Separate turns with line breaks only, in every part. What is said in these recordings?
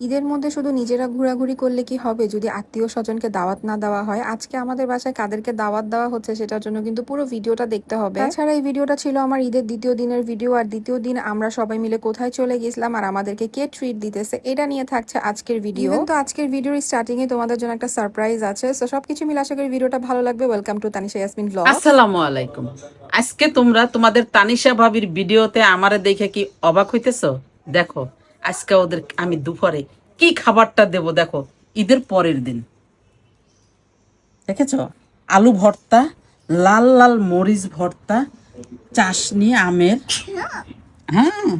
ঈদের মধ্যে শুধু নিজেরা ঘোরাঘুরি করলে কি হবে? যদি আত্মীয় স্বজনকে দাওয়াত না দেওয়া হয় আজকে আমাদের বাসায় কাদেরকে দাওয়াত দেওয়া হচ্ছে সেটার জন্য কিন্তু পুরো ভিডিওটা দেখতে হবে। তাছাড়া এই ভিডিওটা ছিল আমার ঈদের দ্বিতীয় দিনের ভিডিও আর দ্বিতীয় দিন আমরা সবাই মিলে কোথায় চলে গেছিলাম আর আমাদেরকে কে ট্রিট দিতেছে এটা নিয়ে থাকছে আজকের ভিডিও। তো আজকের ভিডিওর স্টার্টিং এ তোমাদের জন্য একটা সারপ্রাইজ আছে তো সবকিছু মিলে আশা করি ভিডিওটা ভালো লাগবে। Welcome to Tanisha Yasmin blog
আসসালামু আলাইকুম। আজকে তোমরা তোমাদের তানিশা ভাবির ভিডিওতে আমারে দেখে কি অবাক হইতেছো? দেখো আজকে ওদের আমি দুপুরে কি খাবারটা দেব দেখো ঈদের পরের দিন। দেখেছ? আলু ভর্তা লাল লাল মরিচ ভর্তা চাশনি আমের। হ্যাঁ।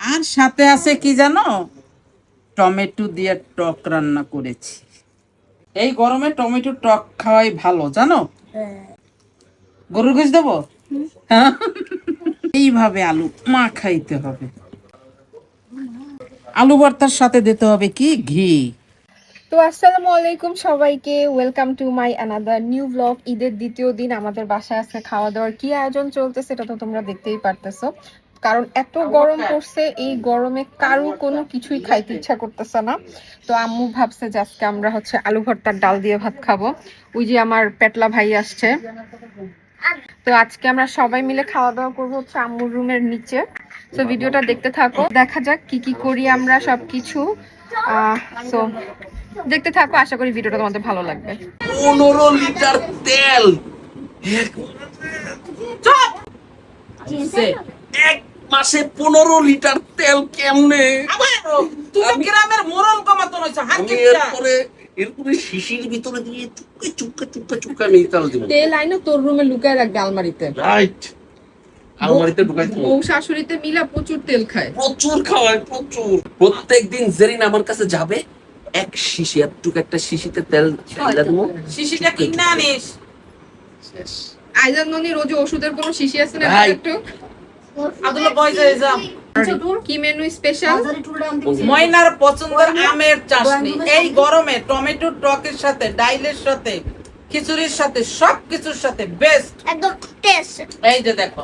আর সাথে আছে কি জানো? টমেটো দিয়ে টক রান্না করেছি। এই গরমে টমেটো টক খাওয়াই ভালো জানো? গরুর গোশ দেবো? হ্যাঁ? এইভাবে আলু মা খাইতে হবে। আলু ভর্তার সাথে দিতে হবে কি? ঘি।
তো আসসালামু আলাইকুম সবাইকে। Welcome to my another new blog ঈদের দ্বিতীয় দিন আমাদের বাসায় আজকে খাওয়া দাওয়ার কি আয়োজন চলতেছে এটা তো তোমরা দেখতেই পারতেছো। কারণ এত গরম পড়ছে এই গরমে কারও কোনো কিছুই খাইতে ইচ্ছা করতেছে না। তো আম্মু ভাবছে যে আজকে আমরা হচ্ছে আলু ভর্তার ডাল দিয়ে ভাত খাব। ওই যে আমার পেটলা ভাই আসছে। তো আজকে আমরা সবাই মিলে খাওয়া দাওয়া করব হচ্ছে আম্মুর রুমের নিচে। তো ভিডিওটা দেখতে থাকো দেখা যাক কি কি করি আমরা সবকিছু তো দেখতে থাকো আশা করি ভিডিওটা তোমাদের ভালো লাগবে
পনেরো লিটার তেল
চুপ! সে,
এক মাসে পনেরো লিটার তেল কেমনে
আবার তুই তো গ্রামের মরণ কমাতো।
এরপরে এরপরে শিশির ভিতরে দিয়ে চুপকে চুপকে চুপকে চুপকে আমি তেল দিব
তেল আইনো তোর রুমে লুকায় রাখবে আলমারিতে
রাইট আলমারিতে ঢুকাই দেবো।
বউ শাশুড়িতে মিলা প্রচুর তেল খায়।
প্রচুর খাওয়ায় প্রচুর। প্রত্যেক দিন জেরিন আমার কাছে যাবে এক শিশি এতটুকু একটা শিশিতে তেল ঢেলে দেবো।
শিশিটা কিনে আনিস।
আইজান ননি রোজ ওষুধের কোনো শিশি আছে না? একটু।
আব্দুল্লাহ বয় যায় যা।
কি মেনু স্পেশাল
ময়নার পছন্দের আমের এই গরমে টমেটো টকের সাথে ডাইলের সাথে খিচুড়ির সাথে সব কিছুর সাথে বেস্ট
একদম টেস্ট
এই যে দেখো।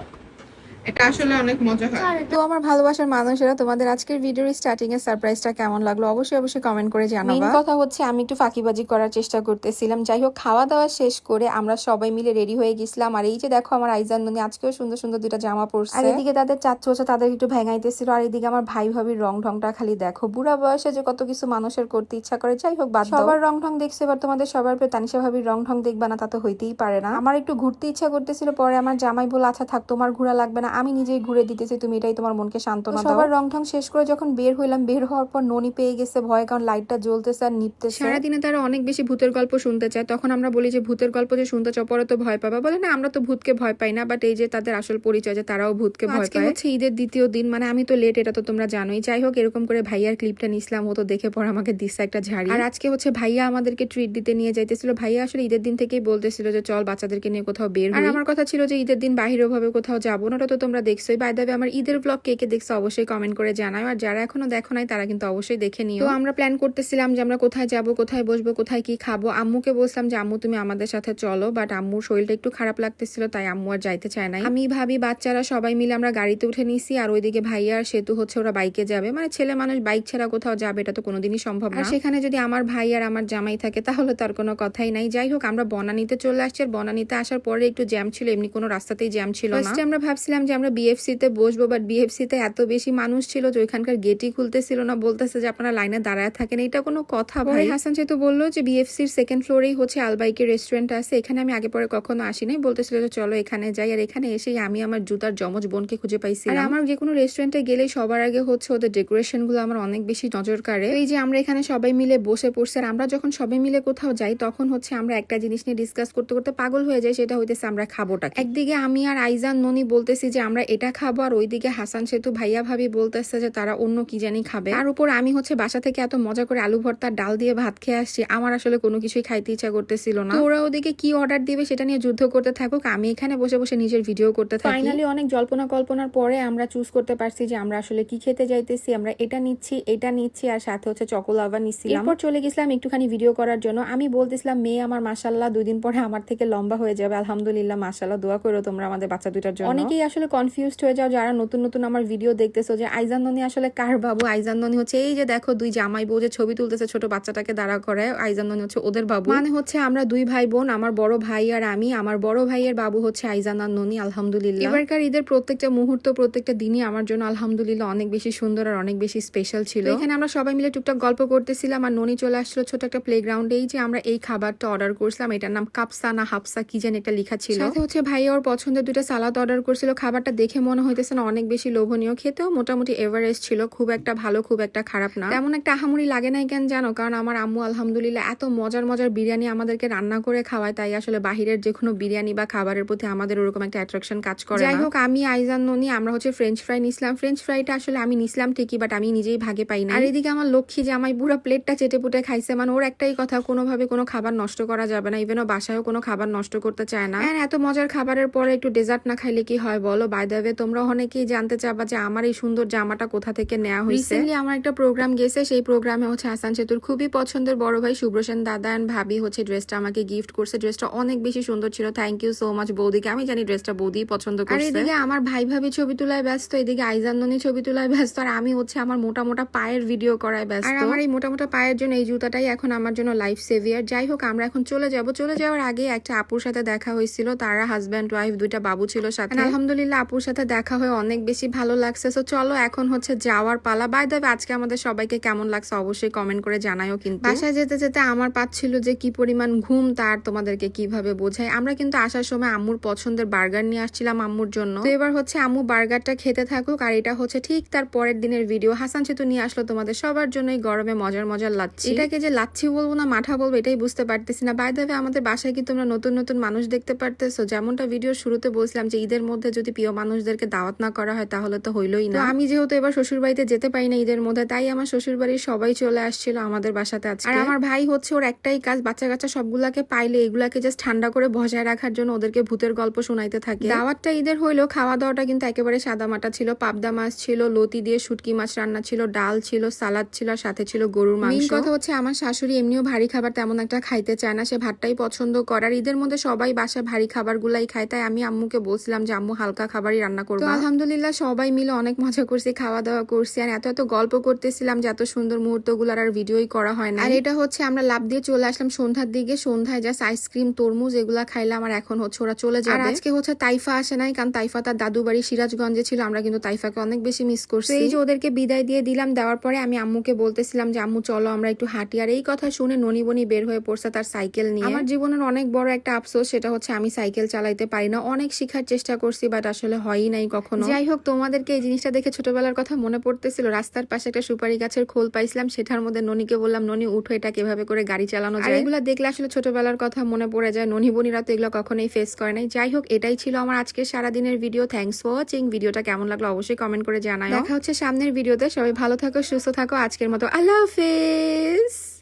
এটা আসলে অনেক মজা হয়। তো আমার ভালোবাসার মানুষেরা তোমাদের আজকের ভিডিওর স্টার্টিং এর সারপ্রাইজটা কেমন লাগল? অবশ্যই অবশ্যই কমেন্ট করে জানাবা। মেইন কথা হচ্ছে আমি একটু ফাঁকিবাজি করার চেষ্টা করতেছিলাম। যাই হোক খাওয়া দাওয়া শেষ করে আমরা সবাই মিলে রেডি হয়ে গেছিলাম। আর এই যে দেখো আমার আইজান ননি আজকেও সুন্দর সুন্দর দুটা জামা পরছে। আর এদিকে তাদের চাচ্ছু হচ্ছে তাদের একটু ভেঙাইতেছিল। আর এদিকে আমার ভাই ভাবির রং ঢংটা খালি দেখো। বুড়া বয়সে যে কত কিছু মানুষের করতে ইচ্ছা করে যাই হোক বাদ দাও। সবার রং ঢং দেখছে এবার তোমাদের সবার প্রিয় তানিশা ভাবির রং ঢং দেখবা না তা তো হইতেই পারে না। আমার একটু ঘুরতে ইচ্ছা করতেছিল পরে আমার জামাই বলে আচ্ছা থাক তোমার ঘোরা লাগবে না। আমি নিজেই ঘুরে দিতেছি তুমি এটাই তোমার মনকে সান্ত্বনা দাও। সবার রং ঢং শেষ করে যখন বের হইলাম বের হওয়ার পর ননি পেয়ে গেছে ভয় কারণ লাইটটা জ্বলতেছে আর নিপতেছে। সারাদিনে তারা অনেক বেশি ভূতের গল্প শুনতে চায়। তখন আমরা বলি যে ভূতের গল্প যে শুনতে চাও পরে তো ভয় পাবা। বলে না আমরা তো ভূতকে ভয় পাই না। বাট এই যে তাদের আসল পরিচয় যে তারাও ভূতকে ভয় পায়। হচ্ছে ঈদের দ্বিতীয় দিন মানে আমি তো লেট এটা তো তোমরা জানোই। যাই হোক এরকম করে ভাইয়ার ক্লিপটা নিছিলাম ও তো দেখে পর আমাকে দিচ্ছে একটা ঝাড়ি। আর আজকে হচ্ছে ভাইয়া আমাদেরকে ট্রিট দিতে নিয়ে যাইতেছিল। ভাইয়া আসলে ঈদের দিন থেকেই বলতেছিল যে চল বাচ্চাদেরকে নিয়ে কোথাও বের আর আমার কথা ছিল যে ঈদের দিন বাহিরে ভাবে কোথাও যাব না। ওটা তো তোমরা দেখছোই বাই দাবে আমার ঈদের ব্লগ কে কে দেখছ অবশ্যই কমেন্ট করে জানাও। আর যারা এখনও দেখো নাই তারা কিন্তু অবশ্যই দেখে নিও। তো আমরা প্ল্যান করতেছিলাম যে আমরা কোথায় যাব কোথায় বসবো কোথায় কি খাব। আম্মুকে বলছিলাম যে আম্মু তুমি আমাদের সাথে চলো। বাট আম্মুর শরীরটা একটু খারাপ লাগতেছিল তাই আম্মু আর যাইতে চায় নাই। আমি ভাবি বাচ্চারা সবাই মিলে আমরা গাড়িতে উঠে নিছি। আর ওইদিকে ভাইয়া আর সেতু হচ্ছে ওরা বাইকে যাবে। মানে ছেলে মানুষ বাইক ছাড়া কোথাও যাবে এটা তো কোনোদিনই সম্ভব না। সেখানে যদি আমার ভাই আর আমার জামাই থাকে তাহলে তার কোনো কথাই নাই। যাই হোক আমরা বনানীতে চলে আসছি। আর বনানিতে আসার পরে একটু জ্যাম ছিল এমনি কোনো রাস্তাতেই জ্যাম ছিল না। আমরা ভাবছিলাম যে আমরা বিএফসি তে বসবো বাট বিএফসি তে এত বেশি মানুষ ছিল যে ওইখানকার গেটই খুলতেছিল না। বলতেছে যে আপনারা লাইনে দাঁড়ায় থাকেন। এটা কোনো কথা। ভাই হাসান সেতু বলল যে বিএফসির সেকেন্ড ফ্লোরেই হচ্ছে আলবাইকের রেস্টুরেন্ট আছে। এখানে আমি আগে পরে কখনো আসি নাই বলতেছিল যে চলো এখানে যাই। আর এখানে এসেই আমি আমার জুতার জমজ বোনকে খুঁজে পাইছি আর আমার যে কোনো রেস্টুরেন্টে গেলেই সবার আগে হচ্ছে ওদের ডেকোরেশনগুলো আমার অনেক বেশি নজর কাড়ে। এই যে আমরা এখানে সবাই মিলে বসে পড়ছি আর আমরা যখন সবাই মিলে কোথাও যাই তখন হচ্ছে আমরা একটা জিনিস নিয়ে ডিসকাস করতে করতে পাগল হয়ে যাই সেটা হইতেছে আমরা খাবোটা একদিকে আমি আর আইজান ননি বলতেছি যে আমরা এটা খাব আর ওইদিকে হাসান সেতু ভাইয়া ভাবি বলতেছে যে তারা অন্য কি জানি খাবে। আর উপর আমি হচ্ছে বাসা থেকে এত মজা করে আলু ভর্তা ডাল দিয়ে ভাত খেয়ে আসছি আমার আসলে কোনো কিছুই খাইতে ইচ্ছা করতেছিল না। ওরা ওদিকে কি অর্ডার দিবে সেটা নিয়ে যুদ্ধ করতে থাকুক আমি এখানে বসে বসে নিজের ভিডিও করতে থাকি। ফাইনালি অনেক জল্পনা কল্পনার পরে আমরা চুজ করতে পারছি যে আমরা আসলে কি খেতে যাইতেছি আমরা এটা নিচ্ছি এটা নিচ্ছি আর সাথে হচ্ছে চকোলাভা নিচ্ছিলাম। এরপর চলে গেছিলাম একটুখানি ভিডিও করার জন্য। আমি বলতেছিলাম মেয়ে আমার মাসাল্লাহ দুই দিন পরে আমার থেকে লম্বা হয়ে যাবে আলহামদুলিল্লাহ মাসাল্লাহ দোয়া করো তোমরা আমাদের বাচ্চা দুইটার জন্য। অনেকেই আসলে আসলে কনফিউজড হয়ে যাও যারা নতুন নতুন আমার ভিডিও দেখতেছো যে আইজান ননি আসলে কার বাবু? আইজান ননি হচ্ছে এই যে দেখো দুই জামাই বউ যে ছবি তুলতেছে ছোট বাচ্চাটাকে দাঁড়া করে আইজান ননি হচ্ছে ওদের বাবু। মানে হচ্ছে আমরা দুই ভাই বোন আমার বড় ভাই আর আমি আমার বড় ভাইয়ের বাবু হচ্ছে আইজান আর ননি আলহামদুলিল্লাহ। এবারকার ঈদের প্রত্যেকটা মুহূর্ত প্রত্যেকটা দিনই আমার জন্য আলহামদুলিল্লাহ অনেক বেশি সুন্দর আর অনেক বেশি স্পেশাল ছিল। এখানে আমরা সবাই মিলে টুকটাক গল্প করতেছিলাম আর ননি চলে আসছিল ছোট একটা প্লেগ্রাউন্ডে এই যে আমরা এই খাবারটা অর্ডার করছিলাম এটার নাম কাপসা না হাফসা কি যেন একটা লেখা ছিল। সাথে হচ্ছে ভাইয়া ওর পছন্দের দুটো সালাদ অর্ডার করছিল খাবারটা দেখে মনে হইতেছে না অনেক বেশি লোভনীয়। খেতেও মোটামুটি এভারেস্ট ছিল খুব একটা ভালো খুব একটা খারাপ না। তেমন একটা আহামরি লাগে নাই কেন জানো? কারণ আমার আম্মু আলহামদুলিল্লাহ এত মজার মজার বিরিয়ানি আমাদেরকে রান্না করে খাওয়ায় তাই আসলে বাহিরের যে কোনো বিরিয়ানি বা খাবারের প্রতি আমাদের ওরকম একটা অ্যাট্রাকশন কাজ করে যাই হোক আমি আইজান ননি আমরা হচ্ছে ফ্রেঞ্চ ফ্রাই নিছিলাম। ফ্রেঞ্চ ফ্রাইটা আসলে আমি নিছিলাম ঠিকই বাট আমি নিজেই ভাগে পাই না আর এদিকে আমার লক্ষ্মী জামাই পুরো প্লেটটা চেটে পুটে খাইছে। মানে ওর একটাই কথা কোনোভাবে কোনো খাবার নষ্ট করা যাবে না। ইভেনও বাসায়ও কোনো খাবার নষ্ট করতে চায় না। আর এত মজার খাবারের পরে একটু ডেজার্ট না খাইলে কি হয় বলো? বাই দ্য ওয়ে তোমরা অনেকেই জানতে চাবা যে আমার এই সুন্দর জামাটা কোথা থেকে নেওয়া হয়েছে রিসেন্টলি আমার একটা প্রোগ্রাম গেছে সেই প্রোগ্রামে হচ্ছে হাসান সেতুর খুবই পছন্দের বড় ভাই শুভ্রসেন দাদা এন্ড ভাবি হচ্ছে ড্রেসটা আমাকে গিফট করছে। ড্রেসটা অনেক বেশি সুন্দর ছিল। থ্যাংক ইউ সো মাচ বৌদিকে। আমি জানি ড্রেসটা বৌদি পছন্দ করছে। আর এদিকে আমার ভাই ভাবি ছবি তোলায় ব্যস্ত এদিকে আইজান্দনী ছবি তোলায় ব্যস্ত আর আমি হচ্ছে আমার মোটা মোটা পায়ের ভিডিও করায় ব্যস্ত। আর আমার এই মোটা মোটা পায়ের জন্য এই জুতাটাই এখন আমার জন্য লাইফ সেভিয়ার যাই হোক আমরা এখন চলে যাব। চলে যাওয়ার আগে একটা আপুর সাথে দেখা হয়েছিল তারা হাজব্যান্ড ওয়াইফ দুইটা বাবু ছিল সাথে। আলহামদুলিল্লাহ আপুর সাথে দেখা হয়ে অনেক বেশি ভালো লাগছে। সো চলো এখন হচ্ছে যাওয়ার পালা। বাই দেবে আজকে আমাদের সবাইকে কেমন লাগছে অবশ্যই কমেন্ট করে জানাইও কিন্তু। বাসায় যেতে যেতে আমার পাচ্ছিল যে কি পরিমাণ ঘুম তার তোমাদেরকে কীভাবে বোঝাই আমরা কিন্তু আসার সময় আম্মুর পছন্দের বার্গার নিয়ে আসছিলাম আম্মুর জন্য। তো এবার হচ্ছে আম্মু বার্গারটা খেতে থাকুক আর এটা হচ্ছে ঠিক তার পরের দিনের ভিডিও হাসান সেতু নিয়ে আসলো তোমাদের সবার জন্যই গরমে মজার মজার লাচ্ছি। এটাকে যে লাচ্ছি বলব না মাঠা বলব এটাই বুঝতে পারতেছি না। বাই দেবে আমাদের বাসায় কি তোমরা নতুন নতুন মানুষ দেখতে পারতেছো? যেমনটা ভিডিও শুরুতে বলছিলাম যে ঈদের মধ্যে যদি প্রিয় মানুষদেরকে দাওয়াত না করা হয় তাহলে তো হইলোই না। আমি যেহেতু এবার শ্বশুর বাড়িতে যেতে পারি না ঈদের মধ্যে তাই আমার শ্বশুর বাড়ির সবাই চলে আসছিল আমাদের বাসাতে আজকে। আর আমার ভাই হচ্ছে ওর একটাই কাজ বাচ্চা কাচ্চা সবগুলাকে পাইলে এগুলাকে জাস্ট ঠান্ডা করে বজায় রাখার জন্য ওদেরকে ভূতের গল্প শোনাইতে থাকে। দাওয়াতটা ঈদের হইলেও খাওয়া দাওয়াটা কিন্তু একেবারে সাদা মাটা ছিল পাবদা মাছ ছিল লতি দিয়ে শুটকি মাছ রান্না ছিল ডাল ছিল সালাদ ছিল আর সাথে ছিল গরুর মাংস। কথা হচ্ছে আমার শাশুড়ি এমনিও ভারী খাবার তেমন একটা খাইতে চায় না সে ভাতটাই পছন্দ করে। আর ঈদের মধ্যে সবাই বাসায় ভারী খাবার গুলাই খায় তাই আমি আম্মুকে বলছিলাম যে আম্মু হালকা খাবারই রান্না করব? আলহামদুলিল্লাহ সবাই মিলে অনেক মজা করছি খাওয়া দাওয়া করছি। আর এত এত গল্প করতেছিলাম যে এত সুন্দর মুহূর্তগুলোর আর ভিডিওই করা হয় না আর এটা হচ্ছে আমরা লাভ দিয়ে চলে আসলাম সন্ধ্যার দিকে। সন্ধ্যায় জাস্ট আইসক্রিম তরমুজ এগুলা খাইলাম আর এখন হচ্ছে ওরা চলে যাবে। আর আজকে হচ্ছে তাইফা আসে নাই কারণ তাইফা তার দাদু বাড়ি সিরাজগঞ্জে ছিল আমরা কিন্তু তাইফাকে অনেক বেশি মিস করছি। এই যে ওদেরকে বিদায় দিয়ে দিলাম দেওয়ার পরে আমি আম্মুকে বলতেছিলাম যে আম্মু চলো আমরা একটু হাঁটি। আর এই কথা শুনে ননি বনি বের হয়ে পড়ছে তার সাইকেল নিয়ে। আমার জীবনের অনেক বড় একটা আফসোস সেটা হচ্ছে আমি সাইকেল চালাইতে পারি না। অনেক শিখার চেষ্টা করছি বাট আসলে হয়ই নাই কখনো। যাই হোক তোমাদেরকে এই জিনিসটা দেখে ছোটবেলার কথা মনে পড়তেছিল। রাস্তার পাশে একটা সুপারি গাছের খোল পাইছিলাম সেটার মধ্যে ননিকে বললাম ননি উঠো এটা কীভাবে করে গাড়ি চালানো যায়? এগুলো দেখলে আসলে ছোটবেলার কথা মনে পড়ে যায়। ননি বনিরা তো এগুলো কখনোই ফেস করে নাই। যাই হোক এটাই ছিল আমার আজকের সারাদিনের ভিডিও থ্যাংকস ফর ওয়াচিং ভিডিওটা কেমন লাগল অবশ্যই কমেন্ট করে জানাই দেখা হচ্ছে সামনের ভিডিওতে সবাই ভালো থাকো সুস্থ থাকো। আজকের মতো আল্লাহ হাফেজ।